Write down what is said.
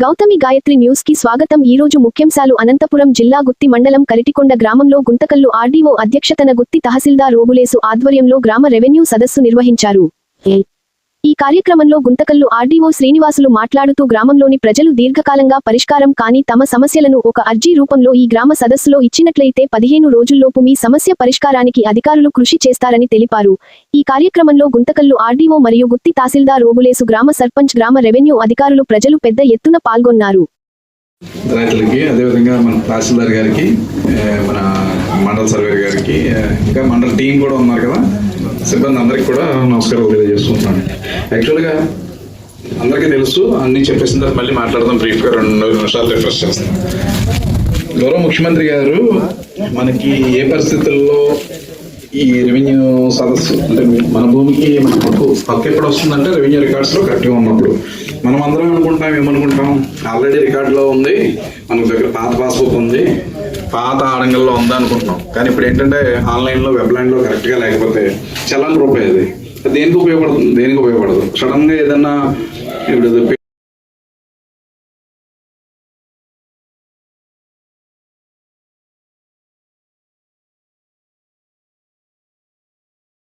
గౌతమి గాయత్రి న్యూస్కి స్వాగతం. ఈ రోజు ముఖ్యాంశాలు అనంతపురం జిల్లా గుత్తి మండలం కరిటికొండ గ్రామంలో గుంతకల్లు ఆర్డీఓ అధ్యక్షతన గుత్తి తహసీల్దార్ రోబులేసు ఆధ్వర్యంలో గ్రామ రెవెన్యూ సదస్సు నిర్వహించారు. ఈ కార్యక్రమంలో గుంతకల్లు ఆర్డీఓ శ్రీనివాసులు మాట్లాడుతూ గ్రామంలోని ప్రజలు దీర్ఘకాలంగా పరిష్కారం కాని తమ సమస్యలను ఒక అర్జీ రూపంలో ఈ గ్రామ సదస్సులో ఇచ్చినట్లయితే పదిహేను రోజుల్లోపు మీ సమస్య పరిష్కారానికి అధికారులు కృషి చేస్తారని తెలిపారు. ఈ కార్యక్రమంలో గుంతకల్లు ఆర్డీఓ మరియు గుత్తి తహసీల్దార్ రోబులేసు గ్రామ సర్పంచ్ గ్రామ రెవెన్యూ అధికారులు ప్రజలు పెద్ద ఎత్తున పాల్గొన్నారు. రైతులకి అదేవిధంగా మన తహసీల్దార్ గారికి మన మండల సర్వేర్ గారికి ఇంకా మండల టీం కూడా ఉన్నారు కదా. సిబ్బంది అందరికి కూడా నమస్కారాలు తెలియజేస్తుంటాను యాక్చువల్గా అందరికీ తెలుసు అన్ని చెప్పేసిన తర్వాత మళ్ళీ మాట్లాడదాం బ్రీఫ్గా రెండు నిమిషాలు రిఫ్రెష్ చేస్తాం గౌరవ ముఖ్యమంత్రి గారు మనకి ఏ పరిస్థితుల్లో ఈ రెవెన్యూ సదస్సు అంటే మన భూమికి మన హక్కు హక్కు ఎప్పుడు వస్తుందంటే రెవెన్యూ రికార్డ్స్లో కరెక్ట్గా ఉన్నప్పుడు. మనం అందరం అనుకుంటాం ఏమనుకుంటాం? ఆల్రెడీ రికార్డులో ఉంది మనకు దగ్గర పాత పాస్బుక్ ఉంది. పాత ఆడంగల్లో ఉంది అనుకుంటున్నాం. కానీ ఇప్పుడు ఏంటంటే ఆన్లైన్లో వెబ్లైన్లో కరెక్ట్గా లేకపోతే చలాన్ రూపాయి అది అది. దేనికి ఉపయోగపడుతుంది? దేనికి ఉపయోగపడదు? సడన్గా ఏదన్నా ఇప్పుడు